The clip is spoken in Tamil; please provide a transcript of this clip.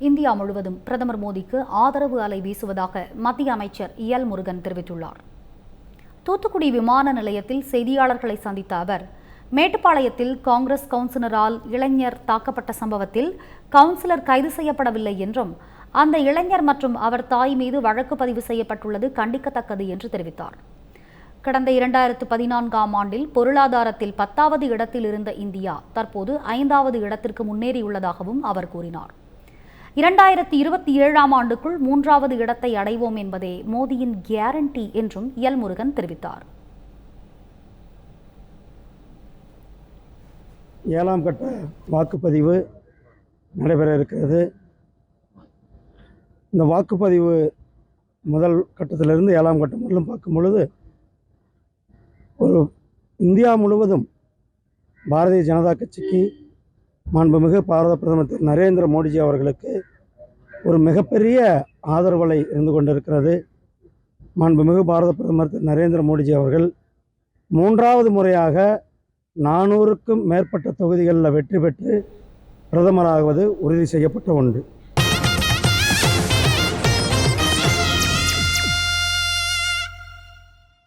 இந்தியா முழுவதும் பிரதமர் மோடிக்கு ஆதரவு அலை வீசுவதாக மத்திய அமைச்சர் எல் முருகன் தெரிவித்துள்ளார். தூத்துக்குடி விமான நிலையத்தில் செய்தியாளர்களை சந்தித்த அவர் மேட்டுப்பாளையத்தில் காங்கிரஸ் கவுன்சிலரால் இளைஞர் தாக்கப்பட்ட சம்பவத்தில் கவுன்சிலர் கைது செய்யப்படவில்லை என்றும் அந்த இளைஞர் மற்றும் அவர் தாய் மீது வழக்கு பதிவு செய்யப்பட்டுள்ளது கண்டிக்கத்தக்கது என்று தெரிவித்தார். கடந்த இரண்டாயிரத்து பதினான்காம் ஆண்டில் பொருளாதாரத்தில் பத்தாவது இடத்தில் இருந்த இந்தியா தற்போது ஐந்தாவது இடத்திற்கு முன்னேறியுள்ளதாகவும் அவர் கூறினார். இரண்டாயிரத்தி இருபத்தி ஏழாம் ஆண்டுக்குள் மூன்றாவது இடத்தை அடைவோம் என்பதே மோடியின் கேரண்டி என்றும் எல் முருகன் தெரிவித்தார். ஏழாம் கட்ட வாக்குப்பதிவு நடைபெற இருக்கிறது. இந்த வாக்குப்பதிவு முதல் கட்டத்திலிருந்து ஏழாம் கட்டம் முதலும் பார்க்கும் பொழுது ஒரு இந்தியா முழுவதும் பாரதிய ஜனதா கட்சிக்கு மாண்புமிகு பாரத பிரதமர் திரு நரேந்திர மோடிஜி அவர்களுக்கு ஒரு மிகப்பெரிய ஆதரவலை இருந்து கொண்டிருக்கிறது மாண்புமிகு பாரத பிரதமர் திரு நரேந்திர மோடிஜி அவர்கள். மூன்றாவது முறையாக நானூறுக்கும் மேற்பட்ட தொகுதிகளில் வெற்றி பெற்று பிரதமராகுவது உறுதி செய்யப்பட்ட ஒன்று.